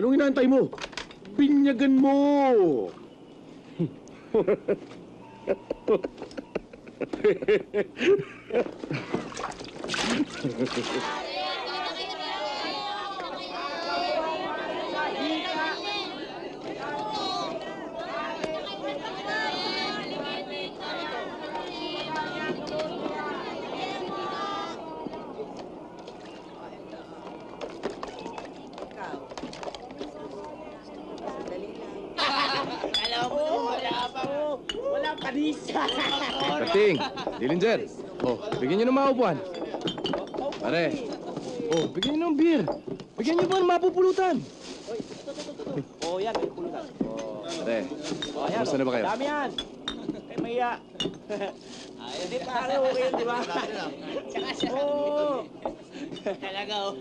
Anong inaantay mo? Binyagan mo! Kating, Dillinger. Oh, bigyan niyo ng mga upuan. Pare. Oh, bigyan niyo ng beer. Bigyan niyo ba ng mapupulutan? Oh, yan, may pulutan. Pare, Oh, yan. Kumusta na ba kayo? Dami yan. Kay Maya. Hindi pa ano, okay yun, di ba? Tsaka siya. Oo. Talaga, oh.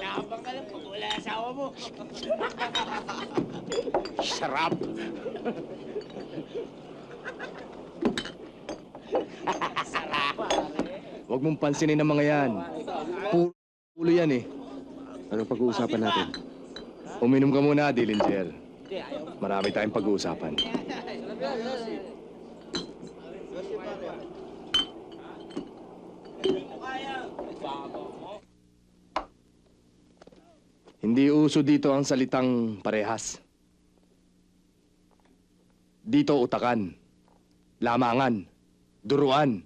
Matapang ka lang pag wala asawa mo. Sarap! huwag mong pansinin ang mga yan. Puro ulo yan eh. Anong pag-uusapan natin? Uminom ka muna, Dillinger. Marami tayong pag-uusapan. Hindi uso dito ang salitang parehas. Dito utakan, lamangan, duruan,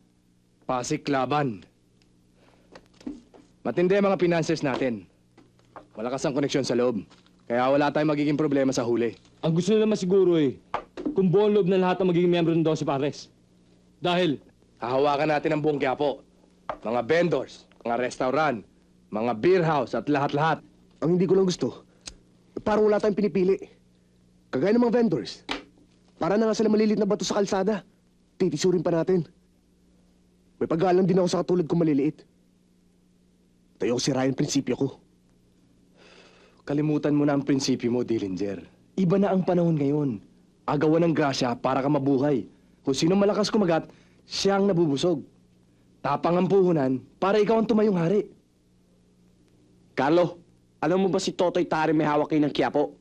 pasiklaban. Matindi ang mga financiers natin. Malakas ang koneksyon sa loob. Kaya wala tayong magiging problema sa huli. Ang gusto nila masiguro eh, kung buong loob na lahat ang magiging miyembro ng 12 Pares. Dahil, Hahawakan natin ang buong Quiapo. Mga vendors, mga restaurant, mga beer house at lahat-lahat. Ang hindi ko lang gusto, parang wala tayong pinipili. Kagaya ng mga vendors. Para na nga sila malilit na bato sa kalsada. Titisurin pa natin. May pag-aalam din ako sa katulad kong maliliit. Tayo ko sirayan ang prinsipyo ko. Kalimutan mo na ang prinsipyo mo, Dillinger. Iba na ang panahon ngayon. Agawan ng grasya para ka mabuhay. Kung sino malakas kumagat, siya ang nabubusog. Tapang ang puhunan para ikaw ang tumayong hari. Carlo, alam mo ba si Totoy Tari may hawak kayo ng Quiapo?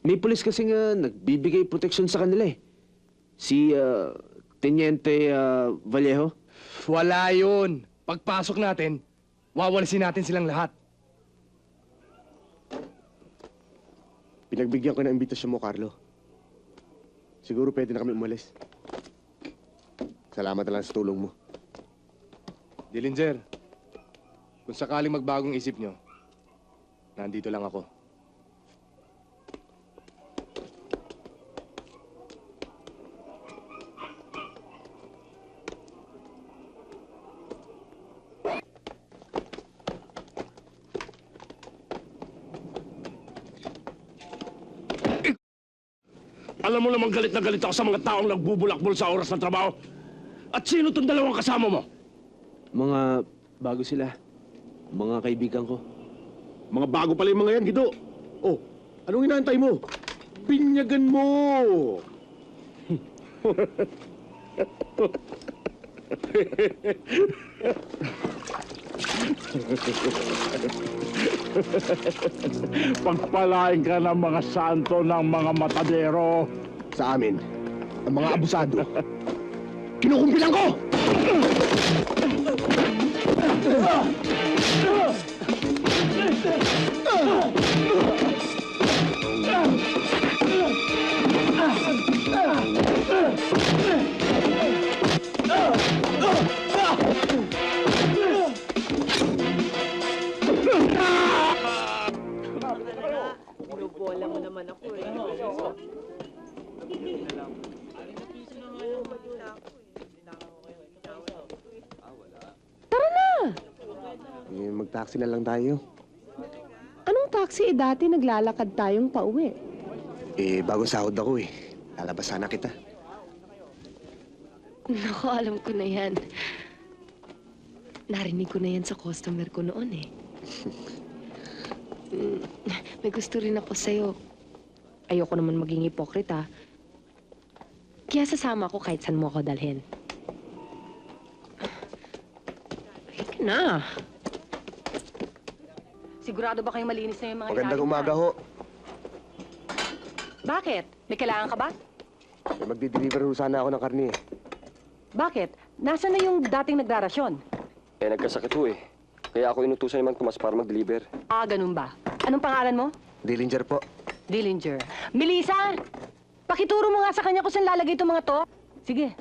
May pulis kasi nga nagbibigay proteksyon sa kanila eh. Si ah, Teniente ah, Vallejo. Wala yun. Pagpasok natin, wawalisin natin silang lahat. Pinagbigyan ko ng imbitasyon mo, Carlo. Siguro pwede na kami umalis. Salamat na lang sa tulong mo. Dillinger, kung sakaling magbagong isip nyo, nandito lang ako. Alam mo namang galit na galit ako sa mga taong nagbubulakbol sa oras ng trabaho. At sino tong dalawang kasama mo? Mga bago sila. Mga kaibigan ko. Mga bago pala yung mga yan, Gido. Oh, anong inaantay mo? Binyagan mo! Pagpalain ka ng mga santo ng mga matadero. Sa amin, ang mga abusado. Kinukumpilan ko! Naman ako eh. Eh, mag-taxi na lang tayo. Anong taxi eh dati naglalakad tayong pauwi? Eh, bagong sahod ako eh. Lalabas sana kita. Nako, alam ko na yan. Narinig ko na yan sa customer ko noon eh. Mm, May gusto rin ako sa'yo. Ayoko naman maging hipokrita. Kaya sasama ko kahit saan mo ako dalhin. Hika na. Sigurado ba kayong malinis na yung mga Magandang ilalim umaga na? ho. Bakit? May kailangan ka ba? May Magdi-deliver ho sana ako ng karni. Bakit? Nasaan na yung dating nagdarasyon? Eh, nagkasakit ho eh. Kaya ako inutusan ni Mang Tomas para mag-deliver. Ah, ganun ba? Anong pangalan mo? Dillinger po. Dillinger. Melissa! Pakituro mo nga sa kanya kung saan lalagay itong mga to. Sige.